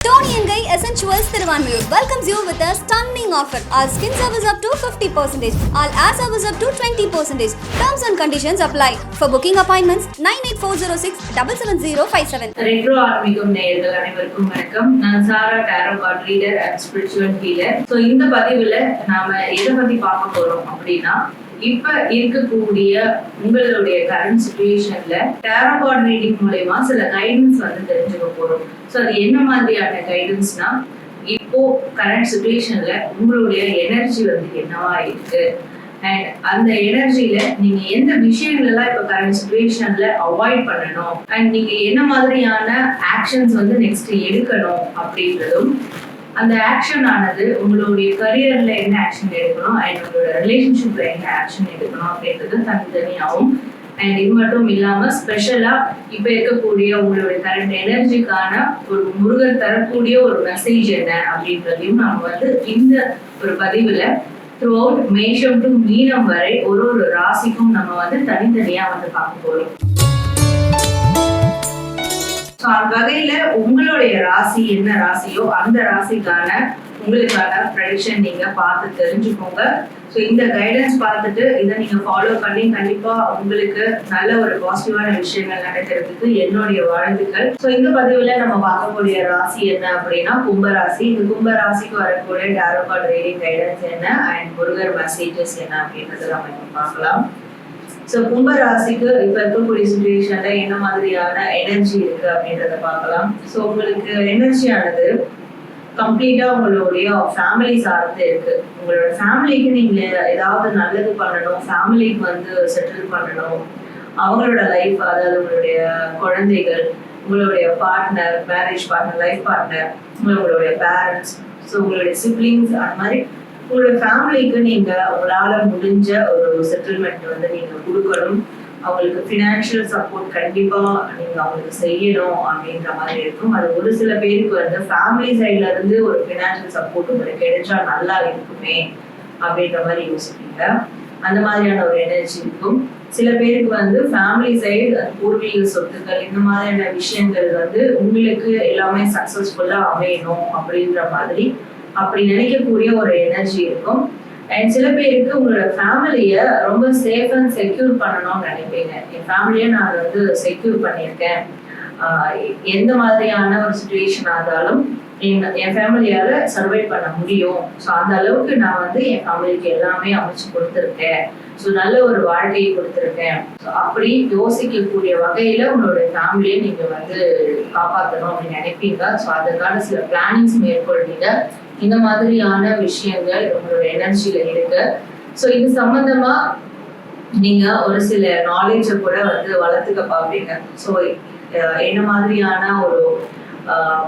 Tony and Guy Essentials Thiruvanmiyur welcomes you with a stunning offer. All skin service up to 50%, all air service up to 20%. Terms and conditions apply. For booking appointments, 98406 77057. Retro ஆன்மீகம் நேயர்கள் அனைவருக்கும் வணக்கம் நான் Sara tarot card reader and spiritual healer so இந்த பதிவுல நாம எதை பத்தி பார்க்க போறோம் அப்படின்னா இப்ப இருக்கக்கூடிய உங்களுடைய கரண்ட் சுச்சுவேஷன்ல டேரா கார்ட் ரீடிங் மூலயமா சில கைடன்ஸ் வந்து தெரிஞ்சுக்க போறோம். ஸோ அது என்ன மாதிரியான கைடன்ஸ்னா இப்போ கரண்ட் சுச்சுவேஷன்ல உங்களுடைய எனர்ஜி வந்து என்னவா இருக்கு? அண்ட் அந்த எனர்ஜியில நீங்க எந்த விஷயங்கள்லாம் இப்ப கரண்ட் சுச்சுவேஷன்ல அவாய்ட் பண்ணணும்? அண்ட் நீங்க என்ன மாதிரியான ஆக்ஷன்ஸ் வந்து நெக்ஸ்ட் எடுக்கணும் அப்படின்றதும் அந்த ஆக்ஷன் ஆனது உங்களுடைய கரியர்ல என்ன ஆக்ஷன் எடுக்கணும்? அண்ட் உங்களோட ரிலேஷன்ஷிப்ல என்ன ஆக்ஷன் எடுக்கணும்? அப்படின்றது தனித்தனியாகவும் அண்ட் இது மட்டும் இல்லாம ஸ்பெஷலா இப்ப இருக்கக்கூடிய உங்களுடைய கரண்ட் எனர்ஜிக்கான ஒரு முருகர் தரக்கூடிய ஒரு மெசேஜ் என்ன? அப்படின்றதையும் நம்ம வந்து இந்த ஒரு பதிவுல த்ரூ அவுட் மேஷம் டு மீனம் வரை ஒரு ஒரு ராசிக்கும் நம்ம வந்து தனித்தனியா வந்து பார்க்க போறோம். வகையில உங்களுடைய ராசி என்ன ராசியோ அந்த ராசிக்கான உங்களுக்கான ப்ரெடிக்ஷன் நீங்க பார்த்து தெரிஞ்சுக்கோங்க. ஸோ இந்த கைடன்ஸ் பார்த்துட்டு இதை நீங்க ஃபாலோ பண்ணி கண்டிப்பா உங்களுக்கு நல்ல ஒரு பாசிட்டிவான விஷயங்கள் நடக்கிறதுக்கு என்னுடைய வாழ்த்துக்கள். ஸோ இந்த பதிவுல நம்ம பார்க்கக்கூடிய ராசி என்ன அப்படின்னா கும்பராசி. இந்த கும்ப ராசிக்கு வரக்கூடிய டேரோ கார்டு ரீடிங் கைடன்ஸ் என்ன? அண்ட் முருகர் மெசேஜஸ் என்ன அப்படின்றத நம்ம இப்போ பார்க்கலாம். ஸோ கும்ப ராசிக்கு இப்ப இருக்கக்கூடிய சுச்சுவேஷன்ல என்ன மாதிரியான எனர்ஜி இருக்கு அப்படின்றத பார்க்கலாம். ஸோ உங்களுக்கு எனர்ஜியானது கம்ப்ளீட்டா உங்களுடைய ஃபேமிலி சார்ந்து இருக்கு. உங்களோட ஃபேமிலிக்கு நீங்க ஏதாவது நல்லது பண்ணணும் ஃபேமிலிக்கு வந்து செட்டில் பண்ணணும். அவங்களோட லைஃப் அதாவது உங்களுடைய குழந்தைகள் உங்களுடைய partner marriage partner life partner உங்களுடைய பேரண்ட்ஸ் ஸோ உங்களுடைய சிப்ளிங்ஸ் அந்த மாதிரி உங்களோட ஃபேமிலிக்கு நீங்க உங்களால முடிஞ்ச ஒரு செட்டில்மெண்ட் வந்து நீங்க கொடுக்கணும். அவங்களுக்கு ஃபினான்ஷியல் சப்போர்ட் கண்டிப்பா நீங்க அவங்களுக்கு செய்யணும் அப்படின்ற மாதிரி இருக்கும். அது ஒரு சில பேருக்கு வந்து ஃபேமிலி சைட்ல இருந்து ஒரு ஃபினான்ஷியல் சப்போர்ட் உங்களுக்கு கிடைச்சா நல்லா இருக்குமே அப்படின்ற மாதிரி யோசிப்பீங்க. அந்த மாதிரியான ஒரு எனர்ஜி இருக்கும். சில பேருக்கு வந்து ஃபேமிலி சைடு பூர்வீக சொத்துக்கள் இந்த மாதிரியான விஷயங்கள் வந்து உங்களுக்கு எல்லாமே சக்சஸ்ஃபுல்லா அமையணும் அப்படின்ற மாதிரி அப்படி நினைக்கக்கூடிய ஒரு எனர்ஜி இருக்கும். அண்ட் சில பேருக்கு உங்களோட ஃபேமிலியை ரொம்ப சேஃப் அண்ட் செக்யூர் பண்ணணும்னு நினைப்பீங்க. என் ஃபேமிலியை நான் வந்து செக்யூர் பண்ணியிருக்கேன். ஆஹ் எந்த மாதிரியான ஒரு சுச்சுவேஷன் ஆனாலும் என் என் ஃபேமிலியால சர்வை பண்ண முடியும். ஸோ அந்த அளவுக்கு நான் வந்து என் ஃபேமிலிக்கு எல்லாமே அமைச்சு கொடுத்துருக்கேன். ஸோ நல்ல ஒரு வாழ்க்கையை கொடுத்துருக்கேன். ஸோ அப்படி யோசிக்கக்கூடிய வகையில உங்களுடைய ஃபேமிலியை நீங்க வந்து காப்பாற்றணும் அப்படின்னு நினைப்பீங்க ஸோ அதற்கான சில பிளானிங்ஸ் மேற்கொள்வீங்க. இந்த மாதிரியான விஷயங்கள் உங்களோட எனர்ஜியில இருக்கு. ஸோ இது சம்பந்தமா நீங்க ஒரு சில நாலேஜை கூட வந்து வளர்த்துக்க பார்ப்பீங்க. ஸோ என்ன மாதிரியான ஒரு ஆஹ்,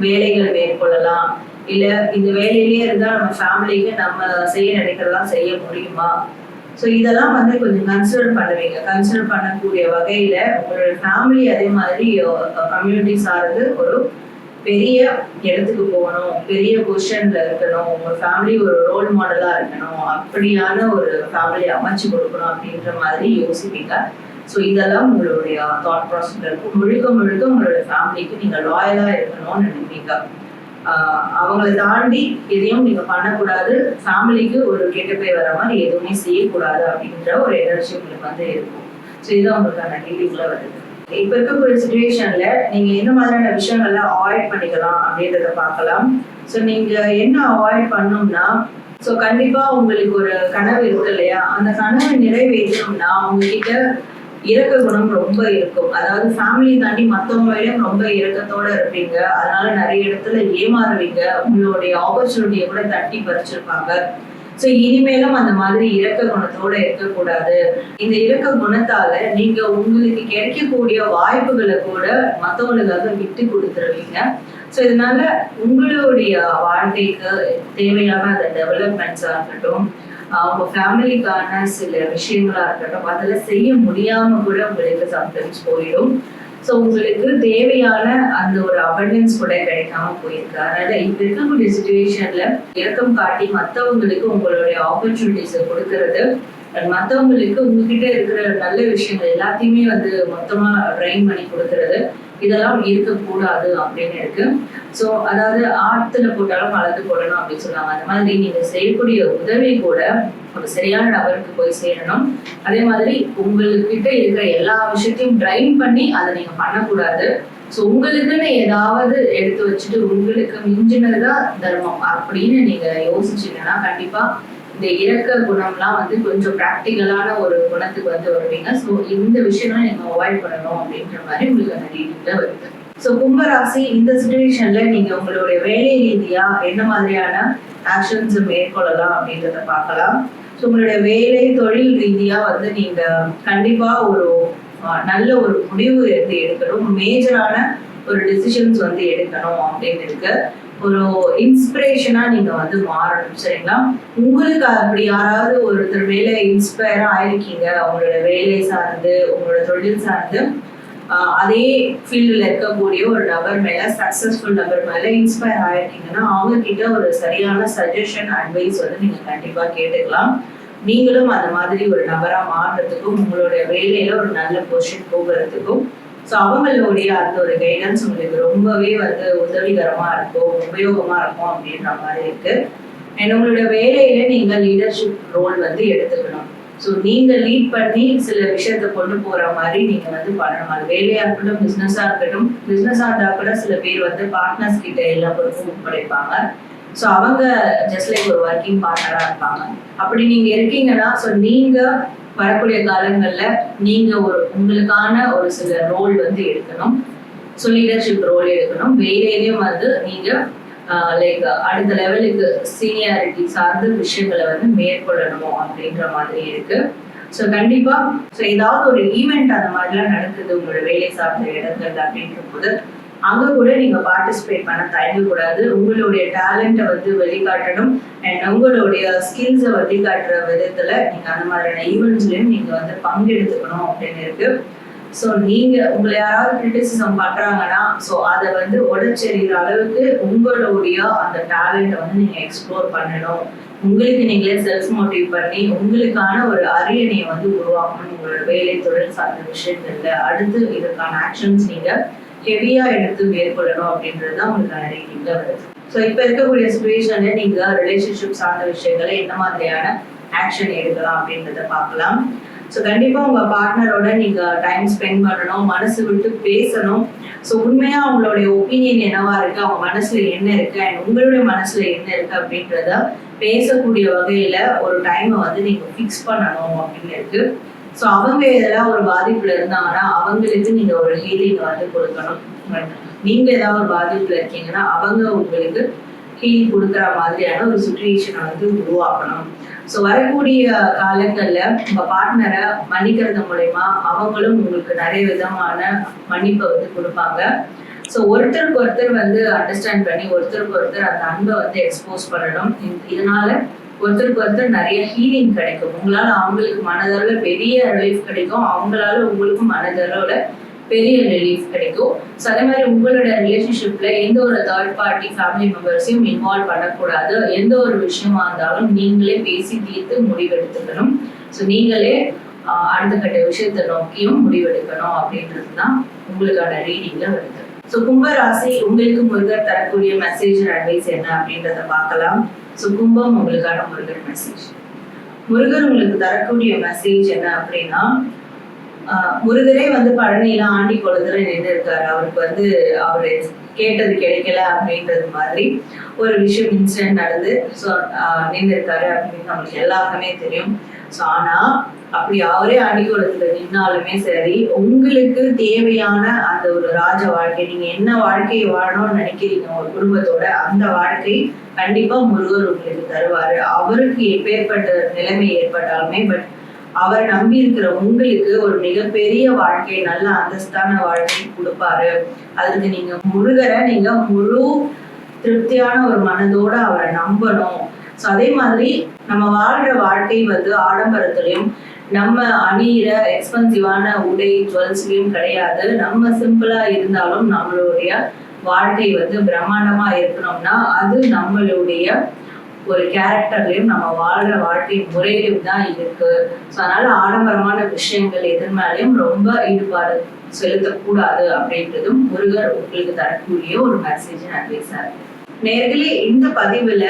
வேலைகள் மேற்கொள்ளலாம்? இல்ல இந்த வேலையிலேயே இருந்தா நம்ம ஃபேமிலிக்கு நம்ம செய்ய நினைக்கிறதெல்லாம் செய்ய முடியுமா? ஸோ இதெல்லாம் வந்து கொஞ்சம் கன்சிடர் பண்ணுவீங்க. கன்சிடர் பண்ணக்கூடிய வகையில உங்களோட ஃபேமிலி அதே மாதிரி கம்யூனிட்டி சார்ந்து ஒரு பெரிய இடத்துக்கு போகணும். பெரிய பொசிஷன்ல இருக்கணும். உங்க ஃபேமிலி ஒரு ரோல் மாடலா இருக்கணும். அப்படியான ஒரு ஃபேமிலி அமைச்சு கொடுக்கணும் அப்படின்ற மாதிரி யோசிப்பீங்க. ஸோ இதெல்லாம் உங்களுடைய தாட் ப்ராசஸ் இருக்கும். முழுக்க முழுக்க உங்களோட ஃபேமிலிக்கு நீங்க லாயலா இருக்கணும்னு நினைப்பீங்க. அவங்களை தாண்டி எதையும் நீங்க பண்ணக்கூடாது. ஃபேமிலிக்கு ஒரு கெட்ட பேர் வர மாதிரி எதுவுமே செய்யக்கூடாது அப்படின்ற ஒரு எனர்ஜி உங்களுக்கு வந்து இருக்கும். ஸோ இதுதான் உங்களுக்கான ஹீலிங்ல வருது. இப்ப இருக்கக்கூடிய சுச்சுவேஷன்ல நீங்க எந்த மாதிரியான விஷயங்கள்ல அவாய்ட் பண்ணிக்கலாம் அப்படின்றத பார்க்கலாம். ஸோ நீங்க என்ன அவாய்ட் பண்ணணும்னா ஸோ கண்டிப்பா உங்களுக்கு ஒரு கனவு இருக்கு இல்லையா? அந்த கனவை நிறைவேற்றணும்னா உங்ககிட்ட இறக்க குணம் ரொம்ப இருக்கும். அதாவது ஃபேமிலி தாண்டி மற்றவங்களிடம் ரொம்ப இறக்கத்தோட இருப்பீங்க. அதனால நிறைய இடத்துல ஏமாறுவீங்க. உங்களுடைய ஆப்பர்ச்சுனிட்டியை கூட தட்டி பறிச்சிருப்பாங்க. ஸோ இனிமேலும் அந்த மாதிரி இறக்க குணத்தோட இருக்கக்கூடாது. இந்த இரக்க குணத்தால நீங்க உங்களுக்கு கிடைக்கக்கூடிய வாய்ப்புகளை கூட மற்றவங்களுக்காக விட்டு கொடுத்துருவீங்க. ஸோ இதனால உங்களுடைய வாழ்க்கைக்கு தேவையான அந்த டெவலப்மெண்ட்ஸாக இருக்கட்டும் அவங்க ஃபேமிலிக்கான சில விஷயங்களா இருக்கட்டும் அதெல்லாம் செய்ய முடியாம கூட உங்களுக்கு சம்டைம்ஸ் போயிடும். ஸோ உங்களுக்கு தேவையான அந்த ஒரு அபண்டன்ஸ் கூட கிடைக்காம போயிருக்கு. அதனால இப்போ இருக்கக்கூடிய சுச்சுவேஷன்ல இறக்கம் காட்டி மற்றவங்களுக்கு உங்களுடைய ஆப்பர்ச்சுனிட்டிஸை கொடுக்கறது மற்றவங்களுக்கு உங்ககிட்ட இருக்கிற நல்ல விஷயங்கள் எல்லாத்தையுமே வந்து மொத்தமா ட்ரைன் பண்ணி கொடுக்கறது. இதெல்லாம் இருக்கக்கூடாது அப்படின்னு இருக்கு. ஸோ அதாவது ஆத்துல போட்டாலும் கலந்து போடணும் அப்படின்னு சொல்லுவாங்க. அந்த மாதிரி நீங்க செய்யக்கூடிய உதவி கூட ஒரு சரியான நபருக்கு போய் சேரணும். அதே மாதிரி உங்களுக்கிட்ட இருக்கிற எல்லா விஷயத்தையும் ட்ரைன் பண்ணி அதை நீங்க பண்ணக்கூடாது. ஸோ உங்களுக்குன்னு ஏதாவது எடுத்து வச்சுட்டு உங்களுக்கு மிஞ்சினதுதான் தர்மம் அப்படின்னு நீங்க யோசிச்சீங்கன்னா கண்டிப்பா இந்த இறக்க குணம்லாம் வந்து கொஞ்சம் ப்ராக்டிக்கலான ஒரு குணத்துக்கு வந்து வருவீங்க. ஸோ இந்த விஷயம்லாம் நீங்க அவாய்ட் பண்ணணும் அப்படின்ற மாதிரி உங்களுக்கு அந்த ரீடிங்ல வருது. ஸோ கும்பராசி இந்த சுச்சுவேஷன்ல நீங்க உங்களுடைய வேலை ரீதியா என்ன மாதிரியான ஆக்ஷன்ஸ் மேற்கொள்ளலாம் அப்படின்றத பார்க்கலாம். ஸோ உங்களுடைய வேலை தொழில் ரீதியா வந்து நீங்க கண்டிப்பா ஒரு நல்ல ஒரு முடிவு வந்து எடுக்கணும். மேஜரான ஒரு டிசிஷன்ஸ் வந்து எடுக்கணும் அப்படின்னு இருக்கு. ஒரு இன்ஸ்பிரேஷனா நீங்க வந்து மாறணும் சரிங்களா? உங்களுக்கு அப்படி யாராவது ஒருத்தர் மேல இன்ஸ்பயர் ஆயிருக்கீங்க உங்களோட வேலை சார்ந்து உங்களோட தொழில் சார்ந்து அதே ஃபீல்டில் இருக்கக்கூடிய ஒரு நபர் மேல சக்சஸ்ஃபுல் நபர் மேல இன்ஸ்பயர் ஆயிருக்கீங்கன்னா அவங்க கிட்ட ஒரு சரியான சஜஷன் அட்வைஸ் வந்து நீங்க கண்டிப்பா கேட்டுக்கலாம். நீங்களும் அந்த மாதிரி ஒரு நபரா மாறுறதுக்கும் உங்களுடைய வேலையில ஒரு நல்ல பொசிஷன் போகிறதுக்கும் ஸோ அவங்களுடைய அந்த ஒரு கைடன்ஸ் உங்களுக்கு ரொம்பவே வந்து உதவிகரமாக இருக்கும் உபயோகமாக இருக்கும் அப்படின்ற மாதிரி இருக்கு. அண்ட் உங்களோட வேலையில நீங்கள் லீடர்ஷிப் ரோல் வந்து எடுத்துக்கணும். ஸோ நீங்கள் லீட் பண்ணி சில விஷயத்த கொண்டு போற மாதிரி நீங்க வந்து பண்ணணும். அது வேலையா இருக்கட்டும் பிஸ்னஸாக இருக்கட்டும் பிஸ்னஸாக இருந்தா கூட சில பேர் வந்து பார்ட்னர்ஸ் கிட்ட எல்லா பொறுப்பும் ஒப்படைப்பாங்க ஸோ அவங்க ஜஸ்ட் லைக் ஒரு ஒர்க்கிங் பார்ட்னரா இருப்பாங்க. அப்படி நீங்க இருக்கீங்கன்னா ஸோ நீங்க வரக்கூடிய காலங்கள்ல நீங்க ஒரு உங்களுக்கான ஒரு சில ரோல் வந்து எடுக்கணும். ஸோ லீடர்ஷிப் ரோல் எடுக்கணும். வேலையிலையும் வந்து நீங்க லைக் அடுத்த லெவலுக்கு சீனியாரிட்டி சார்ந்த விஷயங்களை வந்து மேற்கொள்ளணும் அப்படின்ற மாதிரி இருக்கு. ஸோ கண்டிப்பா ஸோ ஏதாவது ஒரு ஈவெண்ட் அந்த மாதிரிலாம் நடக்குது உங்களோட வேலை சார்ந்த இடங்கள் அப்படின்ற போது அங்க கூட நீங்க பார்ட்டிசிபேட் பண்ண தயங்கக்கூடாது உங்களுடைய டேலண்ட்டை வந்து வெளிக்காட்டணும். அண்ட் உங்களுடைய ஸ்கில்ஸை வெளிக்காட்டுற விதத்துல நீங்க அந்த மாதிரியான ஈவெண்ட்ஸ்லயும் நீங்க வந்து பங்கெடுத்துக்கணும் அப்படின்னு இருக்கு. ஸோ நீங்க உங்களை யாராவது கிரிட்டிசிசம் பண்றாங்கன்னா ஸோ அதை வந்து உடச்செறிகிற அளவுக்கு உங்களுடைய அந்த டேலண்ட்டை வந்து நீங்க எக்ஸ்ப்ளோர் பண்ணணும். உங்களுக்கு நீங்களே செல்ஃப் மோட்டிவ் பண்ணி உங்களுக்கான ஒரு அரியணையை வந்து உருவாக்கணும். உங்களோட வேலை தொழில் சார்ந்த விஷயங்கள்ல. அடுத்து இதற்கான ஆக்ஷன்ஸ் நீங்க ஹெவியாக எடுத்து மேற்கொள்ளணும் அப்படின்றது தான் உங்களுக்கான ரீடிங்ல வருது ஸோ இப்போ இருக்கக்கூடிய சுச்சுவேஷன்ல நீங்கள் ரிலேஷன்ஷிப் சார்ந்த விஷயங்களை என்ன மாதிரியான ஆக்ஷன் எடுக்கலாம் அப்படின்றத பார்க்கலாம். ஸோ கண்டிப்பாக உங்கள் பார்ட்னரோட நீங்கள் டைம் ஸ்பெண்ட் பண்ணணும் மனசு விட்டு பேசணும். ஸோ உண்மையாக அவங்களுடைய ஒப்பீனியன் என்னவா இருக்கு அவங்க மனசுல என்ன இருக்கு அண்ட் உங்களுடைய மனசுல என்ன இருக்கு அப்படின்றத பேசக்கூடிய வகையில ஒரு டைமை வந்து நீங்கள் ஃபிக்ஸ் பண்ணணும் அப்படின்னு இருக்கு ஸோ அவங்க இதெல்லாம் ஒரு பாதிப்புல இருந்தாங்கன்னா அவங்களுக்கு நீங்க ஒரு ஹீலிங் வந்து கொடுக்கணும். நீங்க ஏதாவது ஒரு பாதிப்புல இருக்கீங்கன்னா அவங்க உங்களுக்கு ஹீல் கொடுக்குற மாதிரியான ஒரு சுச்சுவேஷனை வந்து உருவாக்கணும். ஸோ வரக்கூடிய காலங்களில் உங்க பார்ட்னரை மன்னிக்கிறது மூலயமா அவங்களும் உங்களுக்கு நிறைய விதமான மன்னிப்பை வந்து கொடுப்பாங்க. ஸோ ஒருத்தருக்கு ஒருத்தர் வந்து அண்டர்ஸ்டாண்ட் பண்ணி ஒருத்தருக்கு ஒருத்தர் அந்த அன்பை வந்து எக்ஸ்போஸ் பண்ணணும். இதனால ஒருத்தருக்கு ஒருத்தர் நிறைய ஹீலிங் கிடைக்கும். உங்களால அவங்களுக்கு மனதளவுல பெரிய ரிலீஃப் கிடைக்கும். அவங்களால உங்களுக்கும் மனதளவுல பெரிய ரிலீஃப் கிடைக்கும். ஸோ அதே மாதிரி உங்களோட ரிலேஷன்ஷிப்ல எந்த ஒரு தேர்ட் பார்ட்டி ஃபேமிலி மெம்பர்ஸையும் இன்வால்வ் பண்ணக்கூடாது. எந்த ஒரு விஷயமா இருந்தாலும் நீங்களே பேசி தீர்த்து முடிவெடுத்துக்கணும். ஸோ நீங்களே அடுத்த கட்ட விஷயத்தை நோக்கியும் முடிவெடுக்கணும் அப்படின்றது தான் உங்களுக்கான ரீடிங்ல வருது. ஸோ கும்பராசி உங்களுக்கு முருகர் தரக்கூடிய மெசேஜ் அட்வைஸ் என்ன அப்படின்றத பார்க்கலாம். ஸோ கும்பம் உங்களுக்கான முருகர் மெசேஜ் முருகர் உங்களுக்கு தரக்கூடிய மெசேஜ் என்ன அப்படின்னா முருகரே வந்து பழனியில ஆண்டி குளத்துல நின்று இருக்காரு. அவருக்கு வந்து அவரு கேட்டது கிடைக்கல அப்படின்றது மாதிரி ஒரு விஷயம் இன்சிடென்ட் நடந்து ஸோ நின்று இருக்காரு அப்படின்னு நம்மளுக்கு எல்லாருக்குமே தெரியும். ஸோ ஆனா அப்படி அவரே அடிக்குளத்துல நின்னாலுமே சரி உங்களுக்கு தேவையான அந்த ஒரு ராஜ வாழ்க்கை நீங்க என்ன வாழ்க்கையை வாழணும்னு நினைக்கிறீங்க ஒரு குடும்பத்தோட அந்த வாழ்க்கை கண்டிப்பா முருகர் உங்களுக்கு தருவாரு. அவருக்கு எப்பேற்பட்ட நிலைமை ஏற்பட்டாலுமே பட் அவர் நம்பி இருக்கிற உங்களுக்கு ஒரு மிகப்பெரிய வாழ்க்கை நல்ல அந்தஸ்தான வாழ்க்கை கொடுப்பாரு. அதுக்கு நீங்க முருகரை நீங்க முழு திருப்தியான ஒரு மனதோட அவரை நம்பணும். ஸோ அதே மாதிரி நம்ம வாழ்ற வாழ்க்கை வந்து ஆடம்பரத்துலயும் நம்ம அணியிற எக்ஸ்பென்சிவான உடை ஜுவல்ஸ்லயும் கிடையாது. நம்ம சிம்பிளா இருந்தாலும் நம்மளுடைய வாழ்க்கை வந்து பிரம்மாண்டமா இருக்கணும்னா அது நம்மளுடைய ஒரு கேரக்டர்லயும் நம்ம வாழ்ற வாழ்க்கை முறையிலும் தான் இருக்கு. ஸோ அதனால ஆடம்பரமான விஷயங்கள் எது மேலேயும் ரொம்ப ஈடுபாடு செலுத்தக்கூடாது அப்படின்றதும் முருகர் உங்களுக்கு தரக்கூடிய ஒரு மெசேஜ் அட்வைஸா இருக்கு நேர்களே இந்த பதிவுல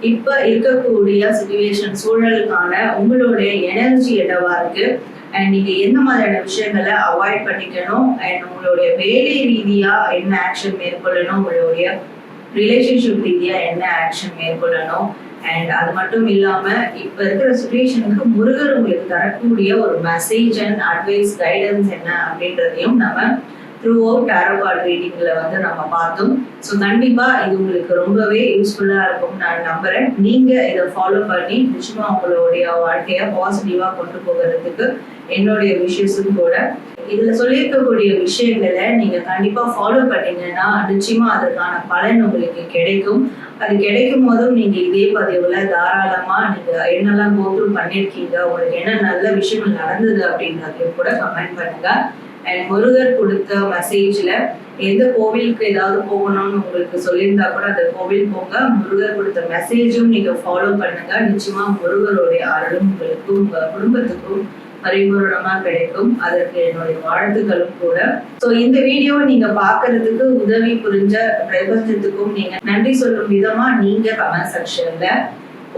இப்ப இருக்கக்கூடிய சுச்சுவேஷன் சூழலுக்கான உங்களுடைய எனர்ஜி எடவா இருக்கு? அண்ட் நீங்க எந்த மாதிரியான விஷயங்களை அவாய்ட் பண்ணிக்கணும்? அண்ட் உங்களுடைய வேலை ரீதியா என்ன ஆக்ஷன் மேற்கொள்ளணும்? உங்களுடைய ரிலேஷன்ஷிப் ரீதியா என்ன ஆக்ஷன் மேற்கொள்ளணும்? அண்ட் அது மட்டும் இல்லாம இப்ப இருக்கிற சுச்சுவேஷனுக்கு முருகர் உங்களுக்கு தரக்கூடிய ஒரு மெசேஜ் அண்ட் அட்வைஸ் கைடன்ஸ் என்ன அப்படின்றதையும் நம்ம த்ரூ அவுட் டேரோ ரீடிங்ல வந்து நம்ம பார்த்தோம். ஸோ கண்டிப்பா இது உங்களுக்கு ரொம்பவே யூஸ்ஃபுல்லா இருக்கும். நான் நம்புறேன். நீங்க இதை ஃபாலோ பண்ணி நிச்சயமா உங்களுடைய வாழ்க்கைய பாசிட்டிவா கொண்டு போகிறதுக்கு என்னுடைய விஷயஸும் கூட. இதுல சொல்லியிருக்கக்கூடிய விஷயங்களை நீங்க கண்டிப்பா ஃபாலோ பண்ணீங்கன்னா நிச்சயமா அதற்கான பலன் உங்களுக்கு கிடைக்கும். அது கிடைக்கும் போதும் நீங்க இதே பதிவுல தாராளமா நீங்க என்னெல்லாம் கோத்ரூ பண்ணிருக்கீங்க உங்களுக்கு என்ன நல்ல விஷயங்கள் நடந்தது அப்படின்றதையும் கூட கமெண்ட் பண்ணுங்க. அண்ட் முருகர் கொடுத்த மெசேஜ்ல எந்த கோவிலுக்கு ஏதாவது போகணும்னு உங்களுக்கு சொல்லியிருந்தா கூட அந்த கோவில் போங்க. முருகர் கொடுத்த மெசேஜும் நீங்க ஃபாலோ பண்ணுங்க. நிச்சயமா முருகருடைய அருளும் உங்களுக்கும் உங்க குடும்பத்துக்கும் பரிபூரணமா கிடைக்கும். அதற்கு என்னுடைய வாழ்த்துக்களும் கூட. சோ இந்த வீடியோவை நீங்க பாக்குறதுக்கு உதவி புரிஞ்ச பிரபஞ்சத்துக்கும் நீங்க நன்றி சொல்லும் விதமா நீங்க கமெண்ட் செக்ஷன்ல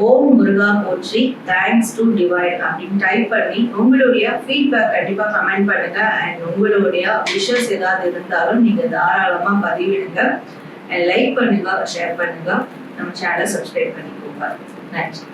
ஓம் முருகா போற்றி. தேங்க்ஸ் டு டிவைன் அப்படின்னு டைப் பண்ணி உங்களுடைய ஃபீட்பேக் கண்டிப்பாக கமெண்ட் பண்ணுங்க. அண்ட் உங்களுடைய விஷஸ் ஏதாவது இருந்தாலும் நீங்கள் தாராளமாக பதிவிடுங்க. லைக் பண்ணுங்க ஷேர் பண்ணுங்க. நம்ம சேனலை சப்ஸ்கிரைப் பண்ணிக்கோங்க. நன்றி